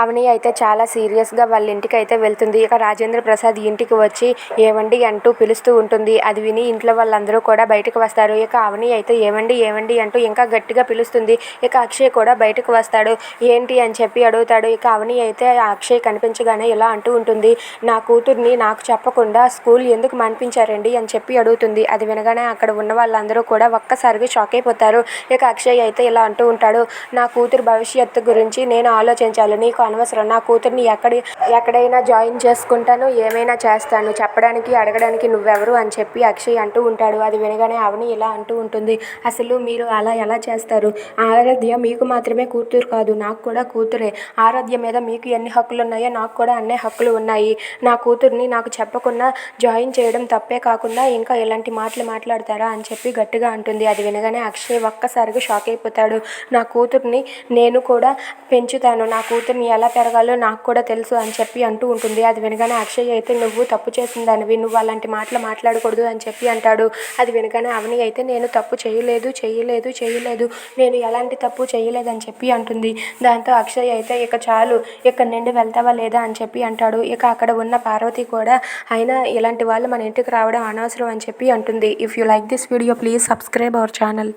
అవని అయితే చాలా సీరియస్గా వాళ్ళ ఇంటికి అయితే వెళ్తుంది. ఇక రాజేంద్ర ప్రసాద్ ఇంటికి వచ్చి ఏవండి అంటూ పిలుస్తూ ఉంటుంది. అది విని ఇంట్లో వాళ్ళందరూ కూడా బయటకు వస్తారు. ఇక అవని అయితే ఏవండి ఏవండి అంటూ ఇంకా గట్టిగా పిలుస్తుంది. ఇక అక్షయ్ కూడా బయటకు వస్తాడు. ఏంటి అని చెప్పి అడుగుతాడు. ఇక అవని అయితే ఆ అక్షయ్ కనిపించగానే ఇలా అంటూ ఉంటుంది. నా కూతుర్ని నాకు చెప్పకుండా స్కూల్ ఎందుకు మనిపించారండి అని చెప్పి అడుగుతుంది. అది వినగానే అక్కడ ఉన్న వాళ్ళందరూ కూడా ఒక్కసారిగా షాక్ అయిపోతారు. ఇక అక్షయ్ అయితే ఇలా అంటూ ఉంటాడు. నా కూతురు భవిష్యత్తు గురించి నేను ఆలోచించాలి. నీకు అనవసరం. నా కూతుర్ని ఎక్కడి ఎక్కడైనా జాయిన్ చేసుకుంటాను ఏమైనా చేస్తాను. చెప్పడానికి అడగడానికి నువ్వెవరు అని చెప్పి అక్షయ్ అంటూ ఉంటాడు. అది వినగానే అవని ఇలా అంటూ ఉంటుంది. అసలు మీరు అలా ఎలా చేస్తారు? ఆరాధ్య మీకు మాత్రమే కూతురు కాదు నాకు కూడా కూతురే. ఆరాధ్య మీద మీకు ఎన్ని హక్కులు ఉన్నాయో నాకు కూడా అన్ని హక్కులు ఉన్నాయి. నా కూతుర్ని నాకు చెప్పకుండా జాయిన్ చేయడం తప్పే కాకుండా ఇంకా ఇలాంటి మాటలు మాట్లాడతారా అని చెప్పి గట్టిగా అంటుంది. అది వినగానే అక్షయ్ ఒక్కసారిగా షాక్ అయిపోతాడు. నా కూతుర్ని నేను కూడా పెంచుతాను. నా కూతుర్ని ఎలా పెరగాలో నాకు కూడా తెలుసు అని చెప్పి అంటూ ఉంటుంది. అది వినగానే అక్షయ్ అయితే నువ్వు తప్పు చేసిందనివి. నువ్వు అలాంటి మాటలు మాట్లాడకూడదు అని చెప్పి అంటాడు. అది వినగానే అవని అయితే నేను తప్పు చేయలేదు చేయలేదు చేయలేదు. నేను ఎలాంటి తప్పు చేయలేదని చెప్పి అంటుంది. దాంతో అక్షయ్ అయితే ఇక చాలు. ఇక్కడ నుండి వెళ్తావా లేదా అని చెప్పి అంటాడు. ఇక అక్కడ ఉన్న పార్వతి కూడా అయినా ఇలాంటి వాళ్ళు మన ఇంటికి రావడం అనవసరం అని చెప్పి అంటుంది. If you like this video please subscribe our channel